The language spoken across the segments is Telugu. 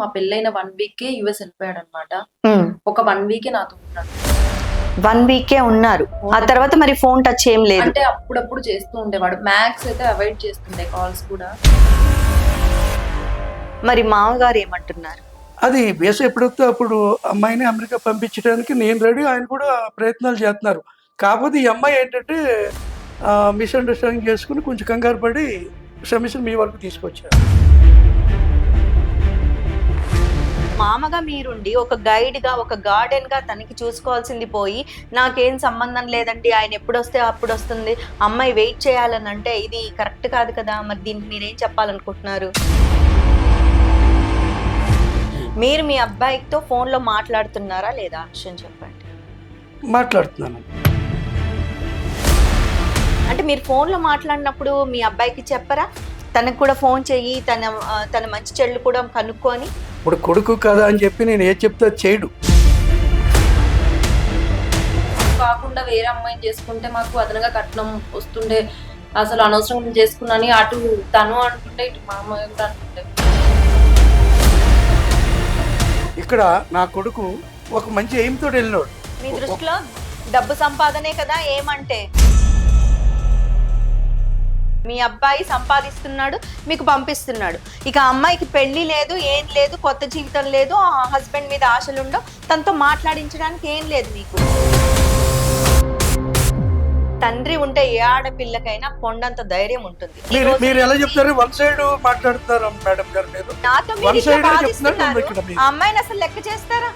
మా పెళ్ళైన వన్ వీక్ కే యుఎస్ వెళ్ళిపోయాడు అనమాట ఒక వన్ వీకే నాతో ఉన్నాడు. వన్ వీకే ఉన్నారు. ఆ తర్వాత మరి ఫోన్ టచ్ ఏం లేదు. అంటే అప్పుడప్పుడు చేస్తూ ఉండేవాడు. మ్యాథ్స్ అయితే అవాయిడ్ చేస్తుండే కాల్స్ కూడా. మరి మామగారు ఏమంటున్నారు? అది బేస్ ఎప్పుడైతే అప్పుడు అమ్మాయిని అమెరికా పంపించడానికి నేను రెడీ ఆయన కూడా ప్రయత్నాలు చేస్తున్నారు. కాకపోతే ఈ అమ్మాయి ఏంటంటే మిస్అండర్స్టాండింగ్ చేసుకుని కొంచెం కంగారు పడి సమస్యను మీ వరకు తీసుకొచ్చారు. మామగా మీరుండి ఒక గైడ్గా ఒక గార్డెన్గా తనకి చూసుకోవాల్సింది పోయి నాకేం సంబంధం లేదండి ఆయన ఎప్పుడు వస్తే అప్పుడు వస్తుంది అమ్మాయి వెయిట్ చేయాలని అంటే ఇది కరెక్ట్ కాదు కదా మరి దీనికి మీరేం చెప్పాలనుకుంటున్నారు? మీరు మీ అబ్బాయితో ఫోన్లో మాట్లాడుతున్నారా లేదా? విషయం చెప్పండి. మాట్లాడుతున్నాను అంటే మీరు ఫోన్లో మాట్లాడినప్పుడు మీ అబ్బాయికి చెప్పరా? తనకు కూడా ఫోన్ చెయ్యి తన తన మంచి చెల్లు కూడా కనుక్కొని. ఇప్పుడు కొడుకు కదా అని చెప్పి నేను ఏది చెప్తే చేయడు. కాకుండా వేరే అమ్మాయిని చేసుకుంటే మాకు అదనంగా కట్నం వస్తుండే. అసలు అనవసరం నేను చేసుకున్నాని అటు తను అంటుండే ఇటు మా అమ్మాయి కూడా అంటుండే. ఇక్కడ నా కొడుకు ఒక మంచి ఎయిమ్ తోటి వెళ్ళినాడు. మీ దృష్టిలో డబ్బు సంపాదనే కదా ఏమంటే? మీ అబ్బాయి సంపాదిస్తున్నాడు మీకు పంపిస్తున్నాడు. ఇక అమ్మాయికి పెళ్ళి లేదు ఏం లేదు కొత్త జీవితం లేదు ఆ హస్బెండ్ మీద ఆశలు ఉండవు తనతో మాట్లాడించడానికి ఏం లేదు మీకు తండ్రి ఉంటే ఏ ఆడపిల్లకైనా కొండంత ధైర్యం ఉంటుంది. మీరు ఎలా చెప్తారు? వన్ సైడ్ మేడం గారు మీరు? నాతో మీరు. అమ్మాయిని అసలు లెక్క చేస్తారా?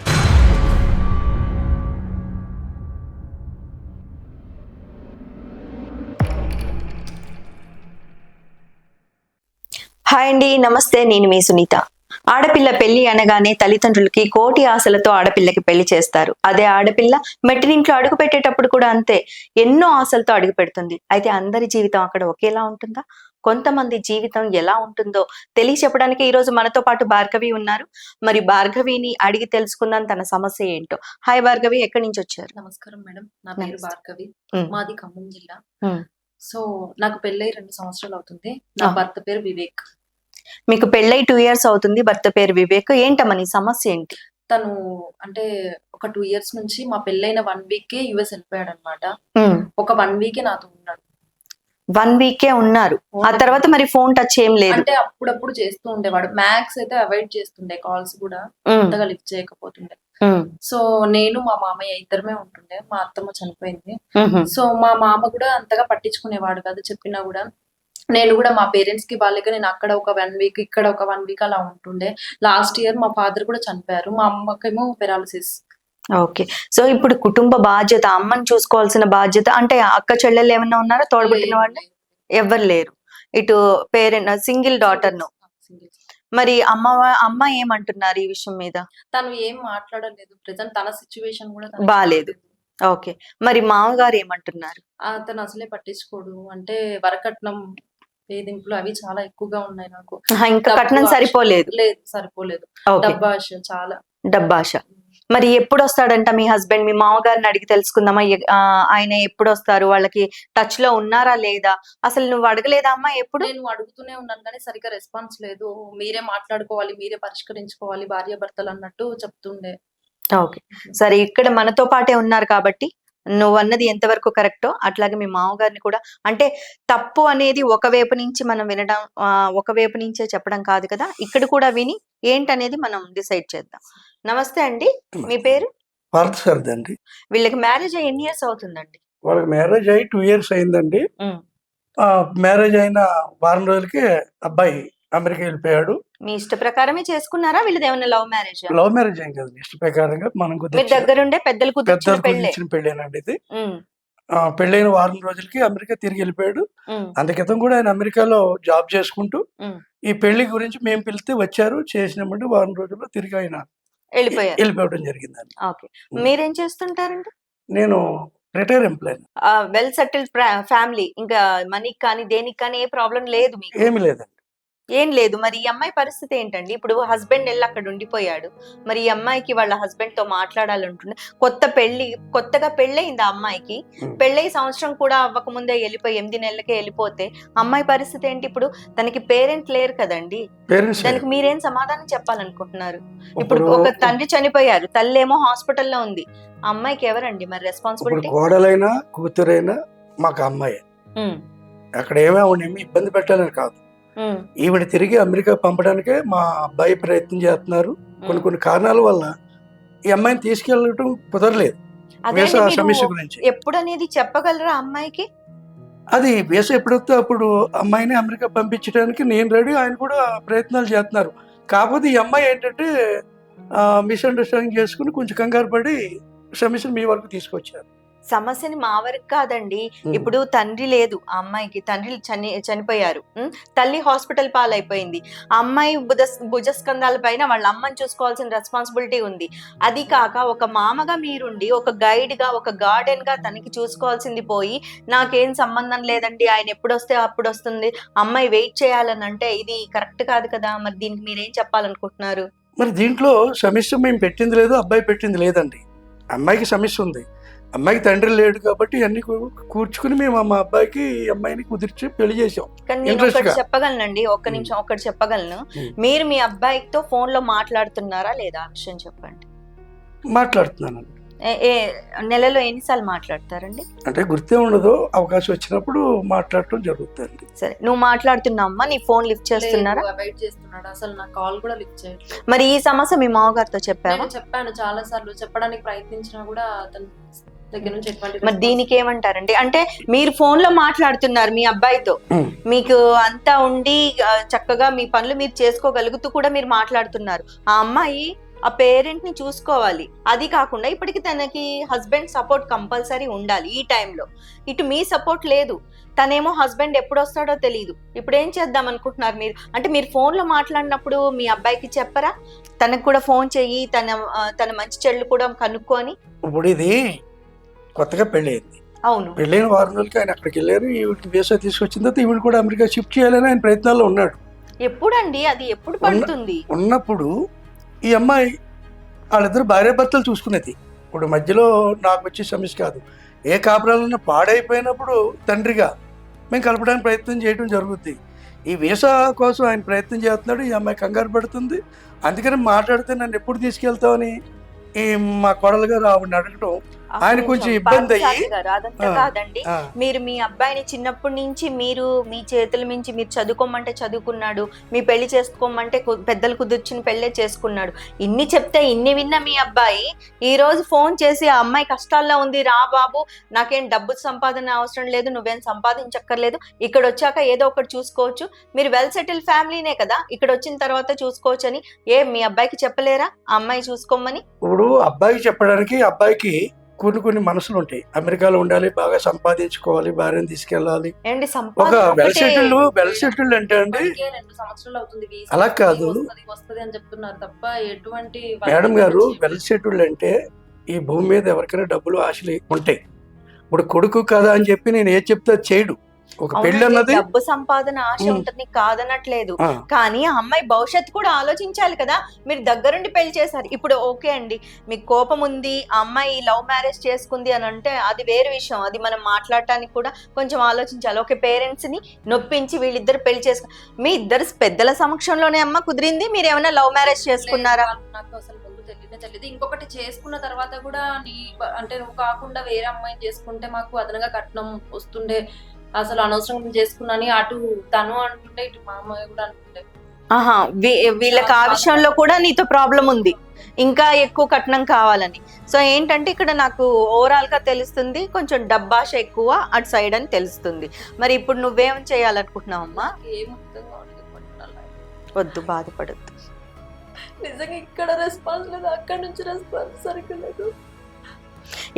హాయ్ అండి నమస్తే నేను మీ సునీత. ఆడపిల్ల పెళ్ళి అనగానే తల్లిదండ్రులకి కోటి ఆశలతో ఆడపిల్లకి పెళ్ళి చేస్తారు. అదే ఆడపిల్ల మెట్టినింట్లో అడుగు పెట్టేటప్పుడు కూడా అంతే. ఎన్నో ఆశలతో అడుగు పెడుతుంది. అయితే అందరి జీవితం అక్కడ ఒకేలా ఉంటుందా? కొంతమంది జీవితం ఎలా ఉంటుందో తెలియ చెప్పడానికి ఈ రోజు మనతో పాటు భార్గవి ఉన్నారు. మరి భార్గవిని అడిగి తెలుసుకుందాం తన సమస్య ఏంటో. హాయ్ భార్గవి ఎక్కడి నుంచి వచ్చారు? నమస్కారం మేడం. నా పేరు. భార్గవి. మాది ఖమ్మం జిల్లా. సో నాకు పెళ్ళై రెండు సంవత్సరాలు అవుతుంది నా. భర్త పేరు వివేక్. మీకు పెళ్ళై టూ ఇయర్స్ అవుతుంది భర్త పేరు వివేక్. ఏంటమ్మా నీ సమస్య ఏంటి? తను అంటే ఒక టూ ఇయర్స్ నుంచి మా పెళ్ళైన వన్ వీక్ కే యుఎస్ వెళ్ళిపోయాడు అనమాట ఒక వన్ వీకే నాతో ఉన్నాడు. వన్ వీకే ఉన్నారు. ఆ తర్వాత మరి ఫోన్ టచ్ ఏం లేదు. అంటే అప్పుడప్పుడు చేస్తూ ఉండేవాడు. మ్యాథ్స్ అయితే అవాయిడ్ చేస్తుండే కాల్స్ కూడా అంతగా లిఫ్ట్ చేయకపోతుండే. సో నేను మా మామయ్య ఇద్దరమే ఉంటుండే. మా అత్తమ్మ చనిపోయింది. సో మా మామ కూడా అంతగా పట్టించుకునేవాడు కాదు. చెప్పినా కూడా నేను కూడా మా పేరెంట్స్కి బాగాలేక నేను అక్కడ ఒక వన్ వీక్ ఇక్కడ ఒక వన్ వీక్ అలా ఉంటుండే. లాస్ట్ ఇయర్ మా ఫాదర్ కూడా చనిపోయారు. మా అమ్మకేమో పెరాలసిస్ ఓకే సో ఇప్పుడు కుటుంబ బాధ్యత అమ్మని చూసుకోవాల్సిన బాధ్యత అంటే అక్క చెల్లెలు ఏమన్నా ఉన్నారా? తోడబుట్టిన వాళ్ళు? ఎవ్వరు లేరు. ఇటు పేరెంట్ సింగిల్ డాటర్ను. మరి అమ్మ అమ్మ ఏమంటున్నారు ఈ విషయం మీద? తను ఏం మాట్లాడలేదు. ప్రెసెంట్ తన సిచ్యువేషన్ కూడా బాలేదు. ఓకే మరి మామగారు ఏమంటున్నారు? అతను అసలే పట్టించుకోడు. అంటే వరకట్నం వేధింపులు అవి చాలా ఎక్కువగా ఉన్నాయి నాకు. ఇంకా కట్నం. సరిపోలేదు. లేదు సరిపోలేదు. డబ్బాష చాలా. డబ్బాష మరి ఎప్పుడు వస్తాడంట మీ హస్బెండ్? మీ మామగారిని అడిగి తెలుసుకుందామా? ఆయన ఎప్పుడు వస్తారు వాళ్ళకి టచ్లో ఉన్నారా లేదా? అసలు నువ్వు అడగలేదా అమ్మా ఎప్పుడు? నేను అడుగుతూనే ఉన్నాను కానీ సరిగ్గా రెస్పాన్స్ లేదు. మీరే మాట్లాడుకోవాలి మీరే పరిష్కరించుకోవాలి భార్య భర్తలు అన్నట్టు చెప్తుండే. ఓకే. సరే ఇక్కడ మనతో పాటే ఉన్నారు కాబట్టి నువ్వు అన్నది ఎంతవరకు కరెక్టో అట్లాగే మీ మామగారిని కూడా. అంటే తప్పు అనేది ఒక వైపు నుంచి మనం వినడం ఆ, ఒక వైపు నుంచే చెప్పడం కాదు కదా. ఇక్కడ కూడా విని ఏంటనేది మనం డిసైడ్ చేద్దాం. నమస్తే అండి. మీ పేరు? అండి. వీళ్ళకి మ్యారేజ్ అయ్యి ఎన్ని ఇయర్స్ అవుతుందండి? వాళ్ళకి మ్యారేజ్ అయ్యి టూ ఇయర్స్ అయిందండి. మ్యారేజ్ అయిన వారం రోజులకి అబ్బాయి అమెరికా వెళ్ళిపోయాడు. మీ ఇష్ట ప్రకారమే చేసుకున్నారా? వీళ్ళది ఏమైనా లవ్ మ్యారేజ్? లవ్ మ్యారేజ్ ఏం కదా. ఇష్ట ప్రకారంగా మనం దగ్గరుండే పెద్దలు కుదిర్చిన పెద్దలు పెళ్ళే. కుదిర్చిన పెళ్ళేనండి ఇది. పెళ్ళైన వారం రోజులకి అమెరికా తిరిగి వెళ్ళిపోయాడు. క్రితం కూడా ఆయన అమెరికాలో జాబ్ చేసుకుంటూ. ఈ పెళ్ళి గురించి మేము పిలిస్తే వచ్చారు చేసినామంటే వారం రోజుల్లో తిరిగి ఆయన వెళ్ళిపోయారు. వెళ్ళిపోవడం జరిగిందండి. ఓకే. మీరేం చేస్తుంటారండి? నేను retire employ. Well settled family. ఇంకా మనీకి కానీ దేనికి కానీ ఏ ప్రాబ్లం లేదు మీకు. ఏమి లేదండి. ఏం లేదు. మరి ఈ అమ్మాయి పరిస్థితి ఏంటండి? ఇప్పుడు హస్బెండ్ వెళ్ళి అక్కడ ఉండిపోయాడు. మరి ఈ అమ్మాయికి వాళ్ళ హస్బెండ్తో మాట్లాడాలంటుండే. కొత్త పెళ్ళి కొత్తగా పెళ్ళయింది ఆ అమ్మాయికి. పెళ్ళయి సంవత్సరం కూడా అవ్వక ముందే వెళ్ళిపోయి ఎనిమిది నెలలకే వెళ్ళిపోతే అమ్మాయి పరిస్థితి ఏంటి ఇప్పుడు? తనకి పేరెంట్ లేరు కదండి. దానికి మీరేం సమాధానం చెప్పాలనుకుంటున్నారు? ఇప్పుడు ఒక తండ్రి చనిపోయారు. తల్లి ఏమో హాస్పిటల్లో ఉంది. అమ్మాయికి ఎవరండి మరి రెస్పాన్సిబిలిటీ కోడలైనా కూతురైనా మాకు అమ్మాయి. అక్కడ ఏమేమి ఇబ్బంది పెట్టాలని కాదు. ఈవిడ తిరిగి అమెరికా పంపడానికే మా అబ్బాయి ప్రయత్నం చేస్తున్నారు. కొన్ని కొన్ని కారణాల వల్ల ఈ అమ్మాయిని తీసుకెళ్ళటం కుదరలేదు. వీసా సమస్య గురించి. ఎప్పుడు అనేది చెప్పగలరా అమ్మాయికి? అది వీసా ఎప్పుడొస్తే అప్పుడు అమ్మాయిని అమెరికా పంపించడానికి నేను రెడీ ఆయన కూడా ప్రయత్నాలు చేస్తున్నారు. కాకపోతే ఈ అమ్మాయి ఏంటంటే మిస్అండర్స్టాండింగ్ చేసుకుని కొంచెం కంగారు పడి సమస్యను మీ వరకు తీసుకొచ్చారు. సమస్యని మా వరకు కాదండి. ఇప్పుడు తండ్రి లేదు ఆ అమ్మాయికి తండ్రి చని చనిపోయారు. తల్లి హాస్పిటల్ పాలైపోయింది. ఆ అమ్మాయి భుజ భుజస్కంధాల పైన వాళ్ళ అమ్మని చూసుకోవాల్సిన రెస్పాన్సిబిలిటీ ఉంది. అది కాక ఒక మామగా మీరుండి ఒక గైడ్గా ఒక గార్డెన్గా తనకి చూసుకోవాల్సింది పోయి నాకేం సంబంధం లేదండి ఆయన ఎప్పుడు వస్తే అప్పుడు వస్తుంది అమ్మాయి వెయిట్ చేయాలని అంటే ఇది కరెక్ట్ కాదు కదా మరి దీనికి మీరేం చెప్పాలనుకుంటున్నారు? మరి దీంట్లో సమస్య మేము పెట్టింది లేదు అబ్బాయి పెట్టింది లేదండి. అమ్మాయికి సమస్య ఉంది. అమ్మాయికి తండ్రి లేడు కాబట్టి అన్ని కూర్చుకుని మేము మా అబ్బాయికి అమ్మాయిని కుదిర్చి పెళ్ళి చేసాం ఒకటి గా. చెప్పగలనండి ఒక్క నిమిషం ఒకటి చెప్పగలను. ఉమ్. మీరు మీ అబ్బాయితో ఫోన్లో మాట్లాడుతున్నారా లేదా ఆ విషయం చెప్పండి. మాట్లాడుతున్నాను. ఏ- ఏ నెలలో ఎన్నిసార్లు మాట్లాడతారండి? అంటే గుర్తే ఉండదు అవకాశం వచ్చినప్పుడు మాట్లాడటం జరుగుతుంది. సరే నువ్వు మాట్లాడుతున్నావమ్మా నీ ఫోన్ లిఫ్ట్ చేస్తున్నారా? అవాయిడ్ చేస్తున్నాడు అసలు నా కాల్ కూడా లిఫ్ట్ చేయట్లేదు. మరి ఈ సమస్య మీ మామగారితో చెప్పావా? నేను చెప్పాను చాలా సార్లు చెప్పడానికి ప్రయత్నించినా కూడా అతని దగ్గర నుంచి ఎటువంటి మరి దీనికి ఏమంటారండి అంటే మీరు ఫోన్లో మాట్లాడుతున్నారు మీ అబ్బాయితో. మీకు అంతా ఉండి చక్కగా మీ పనులు మీరు చేసుకోగలుగుతూ కూడా మీరు మాట్లాడుతున్నారు. ఆ అమ్మాయి ఆ పేరెంట్ని చూసుకోవాలి. అది కాకుండా ఇప్పటికి తనకి హస్బెండ్ సపోర్ట్ కంపల్సరీ ఉండాలి ఈ టైంలో. ఇటు మీ సపోర్ట్ లేదు. తనేమో హస్బెండ్ ఎప్పుడు వస్తాడో తెలియదు ఇప్పుడు ఏం చేద్దాం అనుకుంటున్నారు మీరు? అంటే మీరు ఫోన్లో మాట్లాడినప్పుడు మీ అబ్బాయికి చెప్పరా? తనకు కూడా ఫోన్ చెయ్యి తన తన మంచి చెల్లు కూడా కనుక్కొని. ఇప్పుడు ఇది కొత్తగా పెళ్ళి అయింది అవును. పెళ్ళైన వారం రోజులకి ఆయన అక్కడికి వెళ్ళారు. ఈవిడికి వీసా తీసుకొచ్చిన తర్వాత ఈవిడ కూడా అమెరికా షిఫ్ట్ చేయాలని ఆయన ప్రయత్నాల్లో ఉన్నాడు. ఎప్పుడండి? అది ఎప్పుడు పడుతుంది? ఉన్నప్పుడు ఈ అమ్మాయి వాళ్ళిద్దరు భార్యాభర్తలు చూసుకునేది. ఇప్పుడు మధ్యలో నాకు వచ్చే సమస్య కాదు. ఏ కాపురాలన్నా పాడైపోయినప్పుడు తండ్రిగా మేము కలపడానికి ప్రయత్నం చేయడం జరుగుద్ది. ఈ వీసా కోసం ఆయన ప్రయత్నం చేస్తున్నాడు. ఈ అమ్మాయి కంగారు పడుతుంది. అందుకని మాట్లాడితే నన్ను ఎప్పుడు తీసుకెళ్తామని ఈ మా కోడలు గారు ఆవిడని అడగటం ఆయన కొంచెం ఇబ్బంది అయ్యి- అదంతా. కాదండి. మీరు మీ అబ్బాయిని చిన్నప్పటి నుంచి మీరు మీ చేతుల మించి మీరు చదువుకోమంటే చదువుకున్నాడు మీ పెళ్ళి చేసుకోమంటే పెద్దలు కుదిర్చిన పెళ్ళే చేసుకున్నాడు. ఇన్ని చెప్తే ఇన్ని విన్న మీ అబ్బాయి ఈ రోజు ఫోన్ చేసి ఆ అమ్మాయి కష్టాల్లో ఉంది రా బాబు. నాకేం డబ్బు సంపాదన అవసరం లేదు నువ్వేం సంపాదించక్కర్లేదు. ఇక్కడ వచ్చాక ఏదో ఒకటి చూసుకోవచ్చు. మీరు వెల్ సెటిల్ ఫ్యామిలీనే కదా. ఇక్కడ వచ్చిన తర్వాత చూసుకోవచ్చు అని ఏ మీ అబ్బాయికి చెప్పలేరా? ఆ అమ్మాయి చూసుకోమని? ఇప్పుడు అబ్బాయికి చెప్పడానికి అబ్బాయికి కొన్ని కొన్ని మనసులు ఉంటాయి. అమెరికాలో ఉండాలి బాగా సంపాదించుకోవాలి భార్యను తీసుకెళ్ళాలి. ఒక వెల్ ఒకటే- సెటిల్డ్ వెల్ సెటిల్డ్ అంటే అండి? అలా కాదు. మేడం గారు వెల్ సెటిల్డ్ అంటే ఈ భూమి మీద ఎవరికైనా డబ్బులు ఆశలు ఉంటాయి. ఇప్పుడు కొడుకు కదా అని చెప్పి నేను ఏది చెప్తే చేయడు. ఒక అన్నది డబ్బు సంపాదన ఆశ. ఉంటుంది కాదనట్లేదు. కానీ ఆ అమ్మాయి భవిష్యత్తు కూడా ఆలోచించాలి కదా. మీరు దగ్గరుండి పెళ్ళి చేశారు. ఇప్పుడు ఓకే అండి. మీకు కోపం ఉంది ఆ అమ్మాయి లవ్ మ్యారేజ్ చేసుకుంది అని అంటే అది వేరే విషయం. అది మనం మాట్లాడటానికి కూడా కొంచెం ఆలోచించాలి. ఓకే పేరెంట్స్ని నొప్పించి వీళ్ళిద్దరు పెళ్ళి చేసుకు మీ ఇద్దరు పెద్దల సమక్షంలోనే అమ్మ కుదిరింది. మీరు ఏమైనా లవ్ మ్యారేజ్ చేసుకున్నారా? లేదు, నాకు అసలు ముందు తెలియనే తెలియదు. ఇంకొకటి చేసుకున్న తర్వాత కూడా నీ అంటే నువ్వు కాకుండా వేరే అమ్మాయిని చేసుకుంటే మాకు అదనంగా కట్నం వస్తుండే అసలు అనవసరంగా నేను చేసుకున్నాని అటు తను అంటుండే ఇటు మా అమ్మాయి కూడా అంటుండే. ఆహా వీళ్ళకి ఆ విషయంలో కూడా నీతో ప్రాబ్లం ఉంది. ఇంకా ఎక్కువ కట్నం కావాలని. సో ఏంటంటే ఇక్కడ నాకు ఓవరాల్గా తెలుస్తుంది కొంచెం డబ్బాష ఎక్కువ అటు సైడ్ అని తెలుస్తుంది. మరి ఇప్పుడు నువ్వేం కావట్లేదు పట్టుదల. వద్దు బాధపడద్దు. నిజంగా ఇక్కడ రెస్పాన్స్ లేదు అక్కడ నుంచి రెస్పాన్స్ సరిగ్గా లేదు.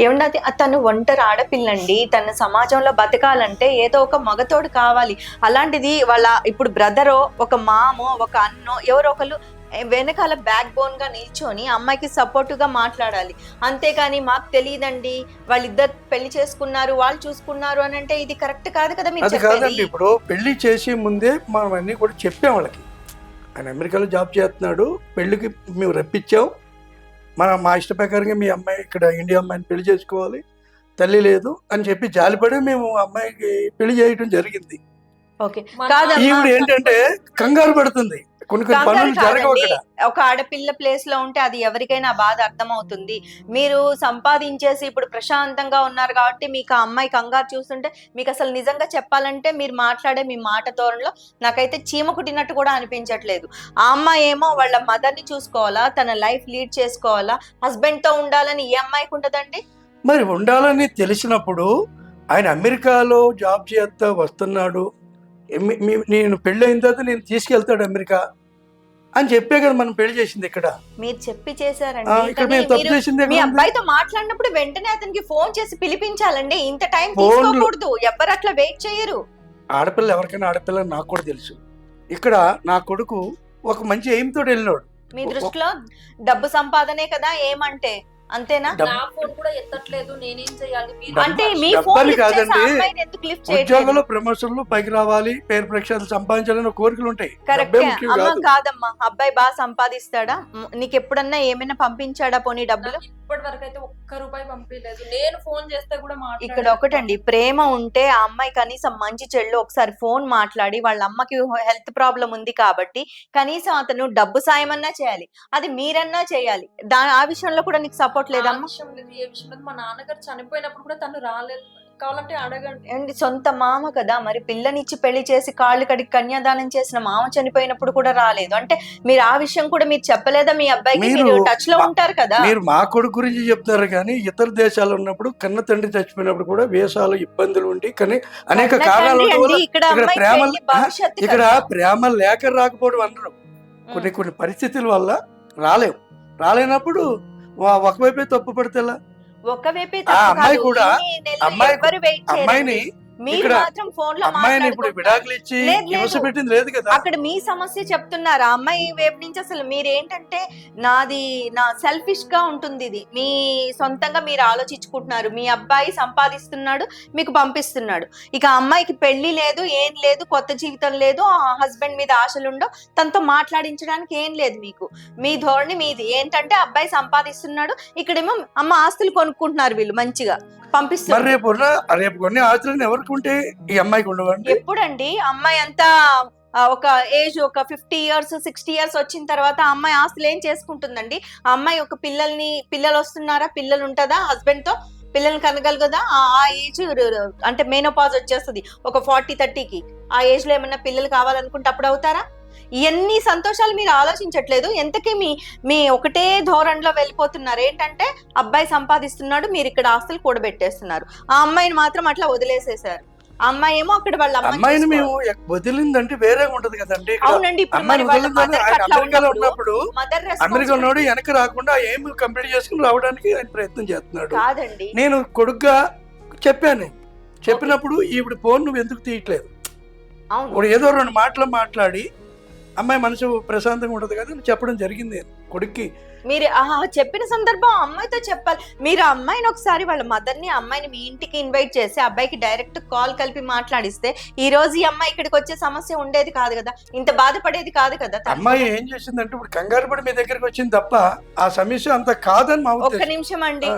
ఏమన్నది తను ఒంటరి ఆడపిల్లండి. తన సమాజంలో బతకాలంటే ఏదో ఒక మగతోడు కావాలి. అలాంటిది వాళ్ళ ఇప్పుడు బ్రదరో ఒక మామో ఒక అన్నో ఎవరో ఒకరు వెనకాల బ్యాక్ బోన్గా నిల్చొని అమ్మాయికి సపోర్ట్గా మాట్లాడాలి. అంతేగాని మాకు తెలియదండి. వాళ్ళిద్దరు పెళ్ళి చేసుకున్నారు వాళ్ళు చూసుకున్నారు అని అంటే ఇది కరెక్ట్ కాదు కదా మీరు కాదండి. ఇప్పుడు పెళ్ళి చేసే ముందే మనం అన్ని కూడా చెప్పాం వాళ్ళకి. ఆయన అమెరికాలో జాబ్ చేస్తున్నాడు. పెళ్ళికి మేము రప్పించాం. మన మా ఇష్ట ప్రకారంగా మీ అమ్మాయి ఇక్కడ ఇండియా అమ్మాయిని పెళ్ళి చేసుకోవాలి. తల్లి లేదు అని చెప్పి జాలిపడి మేము అమ్మాయికి పెళ్ళి చేయడం జరిగింది. ఈవిడ ఏంటంటే కంగారు పడుతుంది. కొన్ని కొన్ని పనులు జరగవు ఒక ఆడపిల్ల ప్లేస్లో ఉంటే అది ఎవరికైనా బాధ అర్థమవుతుంది. మీరు సంపాదించేసి ఇప్పుడు ప్రశాంతంగా ఉన్నారు కాబట్టి మీకు ఆ అమ్మాయి కంగారు చూస్తుంటే మీకు అసలు నిజంగా చెప్పాలంటే మీరు మాట్లాడే మీ మాట ధోరణిలో నాకైతే చీమ కుట్టినట్టు కూడా అనిపించట్లేదు. ఆ అమ్మాయి ఏమో వాళ్ళ మదర్ని చూసుకోవాలా తన లైఫ్ లీడ్ చేసుకోవాలా హస్బెండ్తో ఉండాలని ఏ అమ్మాయికి ఉంటదండి మరి ఉండాలని తెలిసినప్పుడు ఆయన అమెరికాలో జాబ్ చేస్తా వస్తున్నాడు. నేను పెళ్ళి అయిన తర్వాత నేను తీసుకెళ్తాడు అమెరికా. అని చెప్పే కదా మనం పెళ్ళి చేసింది ఇక్కడ. మీరు చెప్పి చేశారండి ఇక్కడ కానీ మేము తప్పు మీరు చేసింది మీ? అబ్బాయితో మాట్లాడినప్పుడు వెంటనే అతనికి ఫోన్ చేసి పిలిపించాలండి. ఇంత టైం ఫోన్లు- తీసుకోకూడదు ఎవరు అట్లా వెయిట్ చేయరు. ఆడపిల్ల ఎవరికైనా ఆడపిల్ల నాకు కూడా తెలుసు. ఇక్కడ నా కొడుకు ఒక మంచి ఎయిమ్ తోటి వెళ్ళినాడు. మీ దృష్టిలో డబ్బు సంపాదనే కదా ఏమంటే? అంతేనా? నా ఫోన్ కూడా ఎత్తట్లేదు నేనేం చేయాలి? అంటే మీ ఫోన్ కాదండి. ఉద్యోగంలో ప్రమోషన్లు పైకి రావాలి పేరు ప్రఖ్యాతులు సంపాదించాలని కోరికలు ఉంటాయి. కరెక్ట్. అమ్మ కాదు. కాదమ్మా అబ్బాయి బాగా సంపాదిస్తాడా? నీకు ఎప్పుడన్నా ఏమైనా పంపించాడా పోనీ డబ్బులు? ఇప్పటి వరకు అయితే ఒక్క రూపాయి పంపించలేదు. నేను ఫోన్ చేస్తే కూడా ఇక్కడ. ఒకటండి ప్రేమ ఉంటే ఆ అమ్మాయి కనీసం మంచి చెల్లు ఒకసారి ఫోన్ మాట్లాడి వాళ్ళ అమ్మకి హెల్త్ ప్రాబ్లం ఉంది కాబట్టి కనీసం అతను డబ్బు సాయం అన్నా చేయాలి. అది మీరన్నా చేయాలి. దా ఆ విషయంలో కూడా నీకు సపోర్ట్ ఆ లేదమ్మా విషయం లేదు ఏ విషయం లేదు మా నాన్నగారు చనిపోయినప్పుడు కూడా తను రాలేదు. కావాలంటే అడగండి. అండి సొంత మామ కదా మరి పిల్లనిచ్చి పెళ్ళి చేసి కాళ్ళు కడిగి కన్యాదానం చేసిన మామ చనిపోయినప్పుడు కూడా రాలేదు. అంటే మీరు ఆ విషయం కూడా మీరు చెప్పలేదా మీ అబ్బాయికి? మీరు టచ్లో ఉంటారు కదా. మీరు మా కొడుకు గురించి చెప్తారు కానీ ఇతర దేశాలు ఉన్నప్పుడు కన్న తండ్రి చచ్చిపోయినప్పుడు కూడా వేషాలు ఇబ్బందులు ఉండి కానీ అనేక కారణాల ఇక్కడ ప్రేమ ఇక్కడ. ప్రేమ లేక రాకపోవడం అనరు. కొన్ని. కొన్ని పరిస్థితుల వల్ల రాలేం. రాలేనప్పుడు ఒకవైపే తప్పు పడితే? ఒకవైపే అమ్మాయి. కూడా అమ్మాయి-. అమ్మాయిని మీరు మాత్రం ఫోన్లో అమ్మాయిని ఇప్పుడు మాట్లాడుకుంటున్నారు. విడాకులు ఇచ్చి లేదు, లేదు. హింస పెట్టింది లేదు కదా. అక్కడ మీ సమస్య చెప్తున్నారు. ఆ అమ్మాయి వైపు నుంచి అసలు మీరేంటంటే నాది నా సెల్ఫిష్గా ఉంటుంది ఇది. మీ సొంతంగా మీరు ఆలోచించుకుంటున్నారు. మీ అబ్బాయి సంపాదిస్తున్నాడు మీకు పంపిస్తున్నాడు. ఇక అమ్మాయికి పెళ్ళి లేదు ఏం లేదు కొత్త జీవితం లేదు ఆ హస్బెండ్ మీద ఆశలుండో తనతో మాట్లాడించడానికి ఏం లేదు మీకు. మీ ధోరణి మీది. ఏంటంటే అబ్బాయి సంపాదిస్తున్నాడు ఇక్కడేమో అమ్మ ఆస్తులు కొనుక్కుంటున్నారు వీళ్ళు మంచిగా. మరి పంపిస్తున్నారు రేపు రేపు కొన్ని ఆచరణ ఎవరికి ఉంటే ఈ అమ్మాయికి ఉండవండి? ఎప్పుడండి? అమ్మాయి అంతా ఒక ఏజ్ ఒక ఫిఫ్టీ ఇయర్స్ సిక్స్టీ ఇయర్స్ వచ్చిన తర్వాత అమ్మాయి ఆస్తులు ఏం చేసుకుంటుందండి? ఆ అమ్మాయి ఒక పిల్లల్ని పిల్లలు వస్తున్నారా పిల్లలు ఉంటుందా హస్బెండ్తో పిల్లల్ని కనగలుగుదా? ఆ ఏజ్ అంటే మేనోపాజ్ వచ్చేస్తుంది ఒక ఫార్టీ థర్టీకి. ఆ ఏజ్లో ఏమన్నా పిల్లలు కావాలనుకుంటే అప్పుడు అవుతారా? ఇవన్నీ సంతోషాలు మీరు ఆలోచించట్లేదు. ఎంతకీ మీ మీ ఒకటే ధోరణిలో వెళ్ళిపోతున్నారు. ఏంటంటే అబ్బాయి సంపాదిస్తున్నాడు మీరు ఇక్కడ ఆస్తులు కూడబెట్టేస్తున్నారు. ఆ అమ్మాయిని మాత్రం అట్లా వదిలేసేసారు అమ్మాయి ఏమో అక్కడ వాళ్ళ అమ్మ అమ్మాయిని. మేము వదిలిందంటే వేరే ఉంటది కదండి. అవునండి ఉన్నప్పుడు అమెరికా ఉన్నాడు వెనక రాకుండా ఏం కంప్లీట్ చేసుకుని రావడానికి ఆయన ప్రయత్నం చేస్తున్నాడు. కాదండి. నేను కొడుగ్గా చెప్పాను. చెప్పినప్పుడు ఈవిడ ఫోన్ నువ్వు ఎందుకు తీయట్లేదు? ఏదో రెండు మాటలు మాట్లాడి అమ్మాయి మనసు ప్రశాంతంగా ఉంటుంది కదా చెప్పడం జరిగింది. కొడుక్కి. మీరు ఆహా చెప్పిన సందర్భం అమ్మాయితో చెప్పాలి. మీరు అమ్మాయిని ఒకసారి వాళ్ళ మదర్ని అమ్మాయిని మీ ఇంటికి ఇన్వైట్ చేసి అబ్బాయికి డైరెక్ట్ కాల్ కలిపి మాట్లాడిస్తే ఈ రోజు ఈ అమ్మాయి ఇక్కడికి వచ్చే సమస్య ఉండేది కాదు కదా? ఇంత బాధపడేది కాదు కదా. అమ్మాయి ఏం చేసిందంటే ఇప్పుడు కంగారు పడి మీ దగ్గరికి వచ్చింది తప్ప ఆ సమస్య అంత కాదని మా ఒక్క నిమిషం అండి.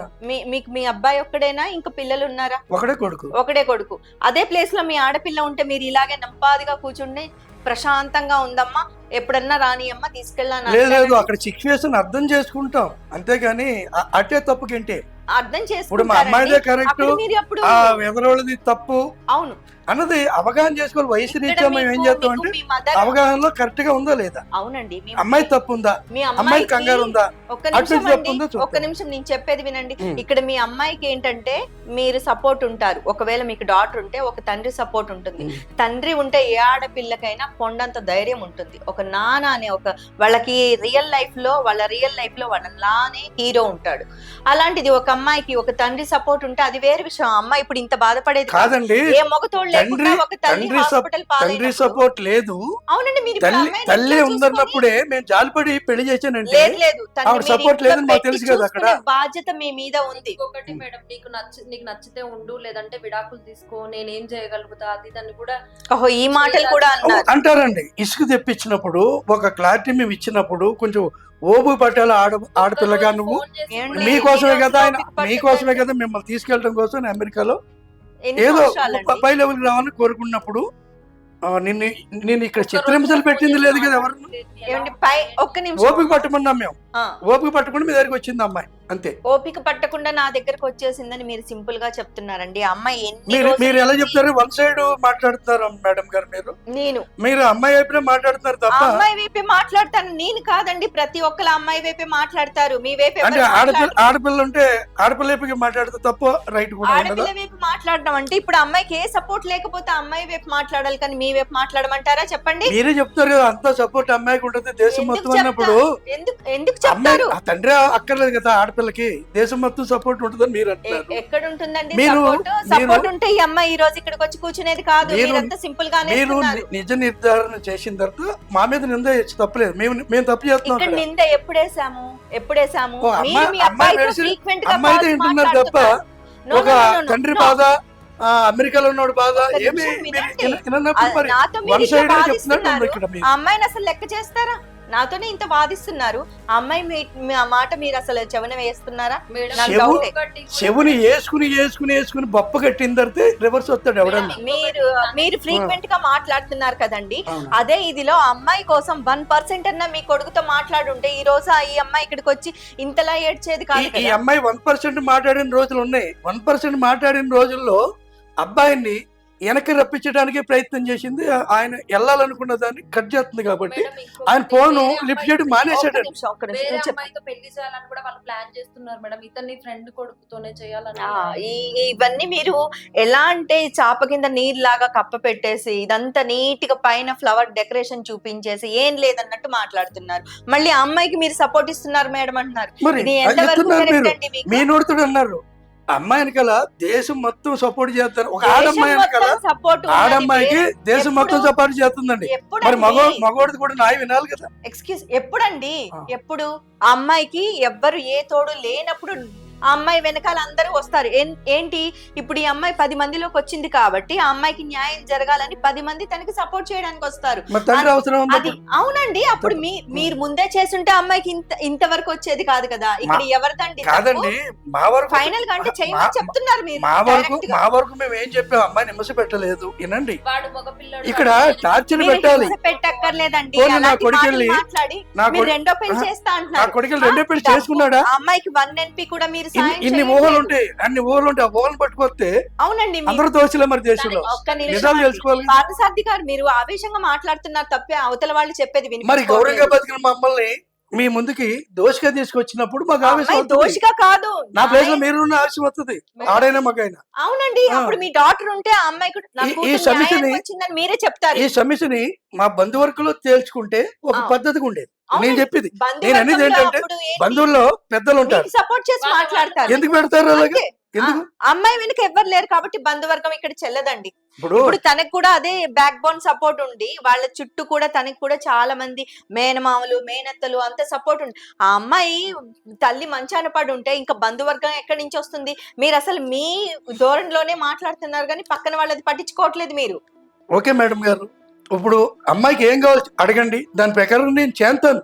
మీకు మీ అబ్బాయి ఒక్కడేనా? ఇంకా పిల్లలు ఉన్నారా? ఒకడే కొడుకు. ఒకడే కొడుకు. అదే ప్లేస్లో మీ ఆడపిల్ల ఉంటే మీరు ఇలాగే నంపాదిగా కూర్చుండి ప్రశాంతంగా ఉందమ్మా. ఎప్పుడన్నా రాని అమ్మ తీసుకెళ్ళాను లేదు లేదు అక్కడ సిచ్యువేషన్ అర్థం చేసుకుంటాం. అంతేగాని అటే తప్పుకేంటి అర్థం మా అమ్మాయిదే. కరెక్ట్ మీరు ఆ ఎదరోళ్ళది తప్పు? అవును. అన్నది అవగాహన చేసుకోవాలి వయసు రీత్యా మేము ఏం చేస్తాం అంటే అవగాహనలో కరెక్ట్గా ఉందా లేదా? అవునండి. మీ- అమ్మాయి తప్పు ఉందా మీ అమ్మాయి కంగారు ఉందా? ఒక్క అటు నిమిషం నేను చెప్పేది వినండి. ఇక్కడ మీ అమ్మాయికి ఏంటంటే మీరు సపోర్ట్ ఉంటారు. ఒకవేళ మీకు డాటర్ ఉంటే ఒక తండ్రి సపోర్ట్ ఉంటుంది. తండ్రి ఉంటే ఏ ఆడపిల్లకైనా కొండంత ధైర్యం ఉంటుంది. ఒక నాన్న అనే ఒక వాళ్ళకి రియల్ లైఫ్లో వాళ్ళ రియల్ లైఫ్లో వాళ్ళ లానే హీరో ఉంటాడు. అలాంటిది ఒక అమ్మాయికి ఒక తండ్రి సపోర్ట్ ఉంటే అది వేరే విషయం. అమ్మాయి ఇప్పుడు ఇంత బాధపడేది కాదు. కాదండి. ఏ మొగతోడు తండ్రి తండ్రి తండ్రి సపోర్ట్ లేదు. అవునండి మీరు తల్లి ఉందన్నప్పుడే మేము జాలిపడి పెళ్ళి చేశానండి లేదు లేదు. ఆవిడ ఇంట్లో లేదని మాకు తెలుసు కదా అక్కడ. బాధ్యత మీ మీద ఉంది. ఇంకొకటి మేడం నీకు నచ్చి నీకు నచ్చితే ఉండు లేదంటే విడాకులు తీసుకో నేనేం చేయగలుగుతా అది దాన్ని కూడా ఓహో ఈ మాటలు కూడా అన్నారు. అంటారండి ఇసుక తెప్పించినప్పుడు ఒక క్లారిటీ మేము ఇచ్చినప్పుడు కొంచెం ఓపు పట్టాల ఆడ ఆడపిల్లగా నువ్వు? మీకోసమే కదా ఆయన మీకోసమే కదా మిమ్మల్ని తీసుకెళ్ళడం కోసం అమెరికాలో? ఏదో? పై లెవెల్కి రావాలని కోరుకున్నప్పుడు నిన్ను నిన్ను ఇక్కడ చిత్రహింసలు పెట్టింది లేదు కదా ఎవరు ఓపిక పట్టమన్నాం మేము. ఓపిక పట్టుకుని మీ దగ్గరికి వచ్చింది అమ్మాయి. అంతే. ఓపిక పట్టకుండా నా దగ్గరకు వచ్చేసిందని మీరు సింపుల్గా చెప్తున్నారండి. అమ్మాయి మీరు మీరు ఎలా చెప్తారు? వన్ సైడ్ మాట్లాడుతున్నారు మేడం గారు మీరు? నేను. మీరు అమ్మాయి వైపునే మాట్లాడుతున్నారు తప్ప అమ్మాయి వైపే మాట్లాడతాను. నేను కాదండి ప్రతి ఒక్కరు అమ్మాయి వైపే మాట్లాడతారు. మీ వైపు అంటే ఆడపిల్ల. ఆడపిల్ల ఉంటే ఆడపిల్ల వైపుకి మాట్లాడితే తప్ప రైట్ కూడా ఆడపిల్ల వైపు మాట్లాడడం అంటే ఇప్పుడు అమ్మాయికి ఏ సపోర్ట్ లేకపోతే అమ్మాయి వైపు మాట్లాడాలి కానీ మీ వైపు మాట్లాడమంటారా? చెప్పండి. మీరే చెప్తారు కదా అంతా సపోర్ట్ అమ్మాయికి ఉంటుంది దేశం మొత్తం అన్నప్పుడు. ఎందుకు ఎందుకు చెప్తారు? తండ్రి అక్కర్లేదు కదా ఆడపిల్లకి దేశం మొత్తం సపోర్ట్ ఉంటుందని మీరు అంటున్నారు. ఎక్కడ ఉంటుందండి మీరు- సపోర్ట్ ఉంటే ఈ అమ్మాయి ఈ రోజు ఇక్కడికి వచ్చి కూర్చునేది కాదు. మీరు- మీరంతా సింపుల్ గానే మీరు నిజ నిర్ధారణ చేసిన తర్వాత మా మీద నింద తప్పలేదు. మేము మేము తప్పు చేస్తున్నాం ఇక్కడ. నింద ఎప్పుడేసాము ఎప్పుడేసాము అమ్మాయి- వింటున్నారు తప్ప ఒక తండ్రి. బాధ అమెరికాలో ఉన్నోడు బాధ ఏమి నాతో అమ్మాయిని అసలు లెక్క చేస్తారా? నాతోనే ఇంత వాదిస్తున్నారు. ఆ అమ్మాయి మీ ఆ మాట మీరు అసలు చెవన వేస్తున్నారా? నాకు చెవు- డౌటే. చెవుని వేసుకుని వేసుకుని వేసుకుని బొప్ప కట్టిన తర్వాత రివర్స్ వస్తాడు ఎవడన్నా. మీరు మీరు ఫ్రీక్వెంట్గా మాట్లాడుతున్నారు కదండి. అవును. అదే ఇదిలో అమ్మాయి కోసం వన్ పర్సెంట్ అన్న మీ కొడుకుతో మాట్లాడుంటే ఈ రోజు ఆ ఈ అమ్మాయి ఇక్కడికి వచ్చి ఇంతలా ఏడ్చేది కాదు ఈ- ఈ కదా. అమ్మాయి వన్ పర్సెంట్ మాట్లాడిన రోజులు ఉన్నాయి. వన్ పర్సెంట్ మాట్లాడిన రోజుల్లో అబ్బాయిని వెనక్కి రప్పించడానికి ప్రయత్నం చేసింది. ఆయన వెళ్ళాలనుకున్న దాన్ని కట్ చేస్తుంది కాబట్టి ఆయన ఫోన్ లిఫ్ట్ చేయడం ఈ ఇవన్నీ మీరు ఎలా అంటే చాప కింద నీళ్ళలాగా కప్ప పెట్టేసి ఇదంతా నీట్గా పైన ఫ్లవర్ డెకరేషన్ చూపించేసి ఏం లేదన్నట్టు మాట్లాడుతున్నారు. మళ్ళీ ఆ అమ్మాయికి మీరు సపోర్ట్ ఇస్తున్నారు మేడం అంటున్నారు? మీ నోడుతుడు అన్నారు. అమ్మాయి వెనకాల దేశం మొత్తం సపోర్ట్ చేస్తారు. ఒక ఆడమ్మాయి వెనకాల ఆడమ్మాయికి దేశం మొత్తం సపోర్ట్ చేస్తుందండి. మరి? మగ మగవాడిది కూడా నాయ వినాలి కదా. ఎక్స్క్యూజ్ ఎప్పుడండి. ఎప్పుడు? ఆ అమ్మాయికి ఎవ్వరు ఏ తోడు లేనప్పుడు ఆ అమ్మాయి వెనకాల అందరూ వస్తారు. ఏం- ఏంటి? ఇప్పుడు ఈ అమ్మాయి పది మందిలోకి వచ్చింది కాబట్టి ఆ అమ్మాయికి న్యాయం జరగాలని పది మంది తనకి సపోర్ట్ చేయడానికి వస్తారు. అది అవునండి. అప్పుడు మీ మీరు ముందే చేస్తుంటే అమ్మాయికి ఇంత ఇంతవరకు వచ్చేది కాదు కదా. ఇక్కడ ఎవరిదండి కాదండి. మా వరకు ఫైనల్గా అంటే చేయమని చెప్తున్నారు మీరు. మా వరకు. మా వరకు మేము ఏం చెప్పాం? అమ్మాయిని నిమ్మసి పెట్టలేదు. వినండి. వాడు మగ పిల్లడు ఇక్కడ టార్చర్ పెట్టాలి. పెట్టక్కర్లేదండి. నా కొడుకెళ్ళి- నా రెండో పెళ్ళి చేస్తా నా అంటున్నారు. కొడుకులు రెండో పెళ్ళి చేసుకున్నాడా? అమ్మాయికి వన్ ఎన్పి కూడా మీరు ఇన్ని. ఊహలు ఉంటాయి అన్ని ఊహలు ఉంటాయి ఆ ఊహలు పట్టుకొస్తే అవునండి అందరూ దోషులే మరి దేశంలో నిజాలు. తెలుసుకోవాలి. పార్థసారథి గారు మీరు ఆవేశంగా మాట్లాడుతున్నారు తప్పే అవతల వాళ్ళు చెప్పేది మరి వినిపించుకోవట్లేదు. గౌరవంగా బతికిన మమ్మల్ని మీ ముందుకి దోషగా తీసుకొచ్చినప్పుడు మాకు ఆవేశం అమ్మాయి. దోషిగా కాదు నా ప్లేస్లో మీరు ఉన్న ఆవేశం వస్తుంది ఆడైనా మగైనా అవునండి. అప్పుడు మీ డాక్టర్ ఉంటే ఆ నా ఈ- సమస్యని- మీరే చెప్తారు ఈ సమస్యని మా బంధువర్గంలో తేల్చుకుంటే ఒక. పద్ధతిగా ఉండేది. నేను చెప్పింది నేను అనేది ఏంటంటే? బంధువుల్లో పెద్దలు ఉంటారు సపోర్ట్ చేసి మాట్లాడతారు ఎందుకు పెడతారు అలాగే అమ్మాయి వెనుక ఎవ్వరు లేరు కాబట్టి బంధువర్గం ఇక్కడ చెల్లదండి. ఇప్పుడు తనకు కూడా అదే బ్యాక్ బోన్ సపోర్ట్ ఉండి వాళ్ళ చుట్టూ కూడా తనకి కూడా చాలా మంది మేనమామలు మేనత్తలు అంత సపోర్ట్ ఉంది ఆ అమ్మాయి తల్లి మంచాన పడి ఉంటే ఇంకా బంధువర్గం ఎక్కడి నుంచి వస్తుంది? మీరు అసలు మీ ధోరణిలోనే మాట్లాడుతున్నారు కానీ పక్కన వాళ్ళది పట్టించుకోవట్లేదు మీరు. ఓకే మేడం గారు. ఇప్పుడు అమ్మాయికి ఏం కావాలి అడగండి. దాని ప్రకారం నేను చేస్తాను.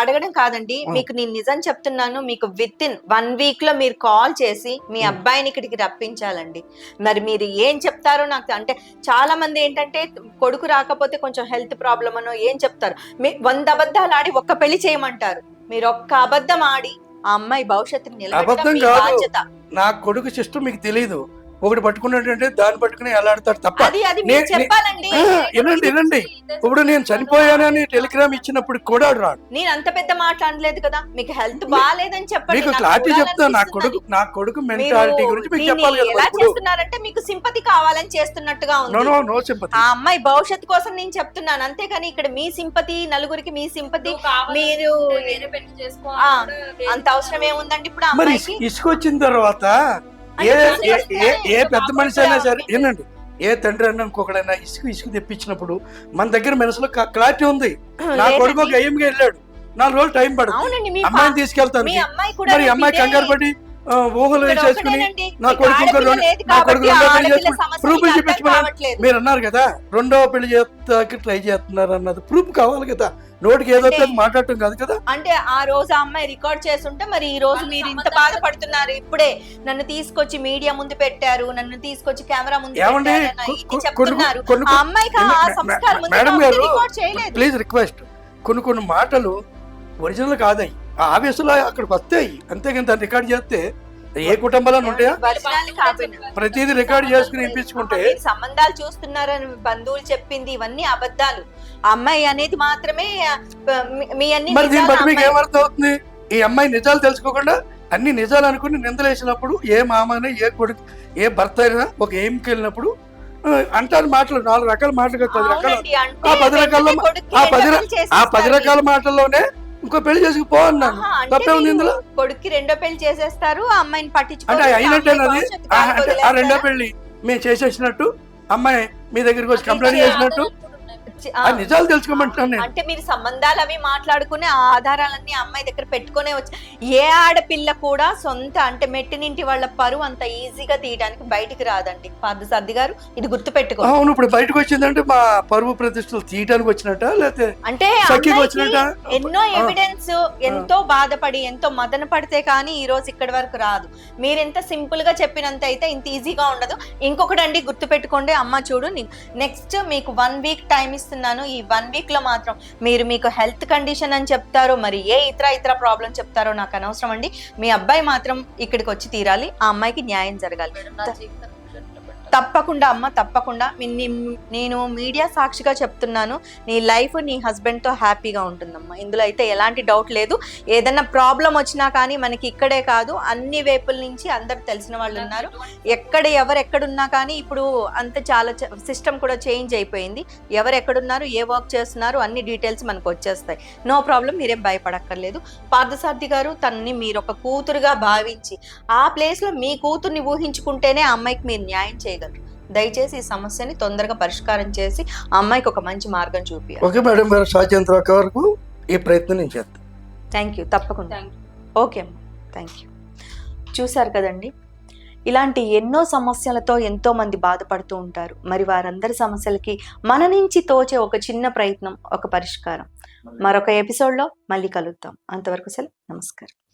అడగడం కాదండి. మీకు నేను నిజం చెప్తున్నాను. మీకు విత్ ఇన్ వన్ వీక్లో మీరు కాల్ చేసి మీ. అబ్బాయిని ఇక్కడికి రప్పించాలండి. మరి మీరు ఏం చెప్తారో నాకు అంటే చాలా మంది ఏంటంటే కొడుకు రాకపోతే కొంచెం హెల్త్ ప్రాబ్లం అనో ఏం చెప్తారు. మీ వంద అబద్ధాలు ఆడి ఒక్క పెళ్ళి చేయమంటారు. మీరు ఒక్క అబద్ధం ఆడి ఆ అమ్మాయి భవిష్యత్తుని నిలబెట్టడం నా కొడుకు సిస్టమ్ మీకు తెలియదు ఒకటి పట్టుకున్నట్టంటే దాన్ని పట్టుకుని ఎలాడతాడు తప్ప. అది అది మీరు నే- నే- చెప్పాలండి. ఆ, వినండి వినండి. ఇప్పుడు నేను చనిపోయానని టెలిగ్రామ్ ఇచ్చినప్పుడు కూడా రాడు. నేను అంత పెద్ద మాట అనలేదు కదా. మీకు హెల్త్ బాగాలేదని చెప్పండి. మీకు క్లారిటీ చెప్తా నా. కొడుకు నా కొడుకు మెంటాలిటీ గురించి మీకు చెప్పాలి ఎలా చేస్తున్నారంటే మీకు సింపతి కావాలని చేస్తున్నట్టుగా నో ఉంది. No no sympathy. ఆ అమ్మాయి భవిష్యత్తు కోసం నేను చెప్తున్నాను. అంతేగాని ఇక్కడ మీ సింపతి నలుగురికి మీ సింపతి మీరు. అంత అవసరం ఏముందండి ఇప్పుడు ఆ మరి అమ్మాయికి? ఇసుక వచ్చిన తర్వాత ఏ ఏ- పెద్ద మనిషి అయినా సరే వినండి ఏ తండ్రి అన్న ఇంకొకడైనా ఇసుక ఇసుక తెప్పించినప్పుడు మన దగ్గర మనసులో క్లారిటీ ఉంది. నా కొడుకు ఒక వెళ్ళాడు. నాలుగు రోజులు టైం మీ అమ్మాయిని తీసుకెళ్తాను మరి అమ్మాయి కంగారు పడి ఊహలు వేసేసుకుని. నా కొడుకు ఇంకో నా కొడుకు రెండో పెళ్ళి చేసుకుని ప్రూఫ్లు చూపించమని కావట్లేదు. మీరు అన్నారు కదా రెండో పెళ్ళి చేస్తాకి ట్రై చేస్తున్నారు అన్నది ప్రూఫ్ కావాలి కదా. నోటికి ఏదో అంటే- మాట్లాడటం కాదు కదా? అంటే ఆ రోజు ఆ అమ్మాయి రికార్డ్ చేస్తుంటే మరి ఈ రోజు మీరు ఇంత బాధపడుతున్నారు. ఇప్పుడే నన్ను తీసుకొచ్చి మీడియా ముందు పెట్టారు నన్ను తీసుకొచ్చి కెమెరా ముందు ఏమండి? పెట్టారు అని కొ- ఇన్ని కొ- చెప్తున్నారు. కొన్ని ఆ అమ్మాయికి ఆ మే- సంస్కారం ఉంది మేడం కాబట్టి గారు, రికార్డ్ చేయలేదు. ప్లీజ్ రిక్వెస్ట్ కొన్ని కొన్ని మాటలు ఒరిజినల్ కాదాయి ఆ ఆవేశంలో అక్కడికి వస్తాయి. అంతేగాని దాన్ని రికార్డ్ చేస్తే ఏ కుటుంబాలను ఉంటాయా? ప్రతిదీ రికార్డ్ చేసుకుని వినిపించుకుంటే మీరు సంబంధాలు చూస్తున్నారని బంధువులు చెప్పింది ఇవన్నీ అబద్ధాలు. అమ్మాయి అనేది మాత్రమే మీ- అన్ని మరి దీన్ని నిజాలు బట్టి మీకు ఏమర్థం అవుతుంది? ఈ అమ్మాయి నిజాలు తెలుసుకోకుండా అన్ని నిజాలు అనుకుని నిందలేసినప్పుడు ఏ మామని ఏ కొడుకు ఏ భర్త అయినా ఒక ఏంకి వెళ్ళినప్పుడు అంటారు మాటలు నాలుగు రకాల మాటలు కదా పది రకాల ఆ పది రకాల ఆ పది ఆ పది. రకాల మాటల్లోనే ఇంకో పెళ్ళి అన్నాను. తప్పే ఉంది మీరు ఇందులో? కొడుక్కి రెండో పెళ్ళి చేసేస్తారు ఆ అమ్మాయిని అంటే పట్టించుకోరు అయినట్టేనది ఆ, అంటే ఆ రెండో పెళ్ళి మేము చేసేసినట్టు అమ్మాయి మీ దగ్గరికి వచ్చి కంప్లైంట్ చేసినట్టు నిజాలు తెలుసుకోమంటున్నాను నేను. అంటే మీరు సంబంధాలు అవి మాట్లాడుకుని ఆధారాలన్నీ అమ్మాయి దగ్గర పెట్టుకునే వచ్చి ఏ ఆడపిల్ల కూడా సొంత అంటే మెట్టినింటి వాళ్ళ పరువు అంత ఈజీగా తీయడానికి బయటికి రాదండి. పార్థసారథి గారు ఇది గుర్తు పెట్టుకో అవును ఇప్పుడు బయటకు వచ్చిందంటే మా పరువు ప్రతిష్టలు తీయడానికి వచ్చినట్ట లేకపోతే అంటే ఎన్నో ఎవిడెన్స్ ఎంతో బాధపడి ఎంతో మదన పడితే కానీ ఈ రోజు ఇక్కడి వరకు రాదు. మీరు ఎంత సింపుల్గా చెప్పినంత అయితే ఇంత ఈజీగా ఉండదు. ఇంకొకటి అండి గుర్తు పెట్టుకోండి అమ్మ చూడు నెక్స్ట్ మీకు వన్ వీక్ టైం చూస్తున్నాను ఈ వన్ వీక్లో మాత్రం మీరు మీకు హెల్త్ కండిషన్ అని చెప్తారో మరి ఏ ఇతర ఇతర ప్రాబ్లం చెప్తారో నాకు అనవసరం అండి. మీ అబ్బాయి మాత్రం ఇక్కడికి వచ్చి తీరాలి. ఆ అమ్మాయికి న్యాయం జరగాలి. తప్పకుండా అమ్మ తప్పకుండా. నేను మీడియా సాక్షిగా చెప్తున్నాను. నీ లైఫ్ నీ హస్బెండ్తో హ్యాపీగా ఉంటుందమ్మా. ఇందులో అయితే ఎలాంటి డౌట్ లేదు. ఏదైనా ప్రాబ్లం వచ్చినా కానీ మనకి ఇక్కడే కాదు. అన్ని వైపుల నుంచి అందరు తెలిసిన వాళ్ళు ఉన్నారు. ఎక్కడ ఎవరు ఎక్కడున్నా కానీ ఇప్పుడు అంత చాలా సిస్టమ్ కూడా చేంజ్ అయిపోయింది. ఎవరు ఎక్కడున్నారు ఏ వర్క్ చేస్తున్నారు అన్ని డీటెయిల్స్ మనకు వచ్చేస్తాయి. నో ప్రాబ్లం మీరేం భయపడక్కర్లేదు. పార్థసార్థి గారు తనని మీరు ఒక కూతురుగా భావించి ఆ ప్లేస్లో మీ కూతుర్ని ఊహించుకుంటేనే ఆ అమ్మాయికి మీరు న్యాయం చేయగలరు దయచేసి ఈ సమస్యని తొందరగా పరిష్కారం చేసి ఆ అమ్మాయికి ఒక మంచి మార్గం చూపించాలి ఓకే మేడం గారు సాధ్యంత వరకు ఈ ప్రయత్నం నేను చేస్తాను థ్యాంక్ యూ తప్పకుండా ఓకే అమ్మా. థ్యాంక్ యూ చూశారు కదండి? ఇలాంటి ఎన్నో సమస్యలతో ఎంతో మంది బాధపడుతూ ఉంటారు. మరి వారందరి సమస్యలకి మన నుంచి తోచే ఒక చిన్న ప్రయత్నం ఒక పరిష్కారం. మరొక ఎపిసోడ్లో మళ్ళీ కలుద్దాం. అంతవరకు సెలవు. నమస్కారం.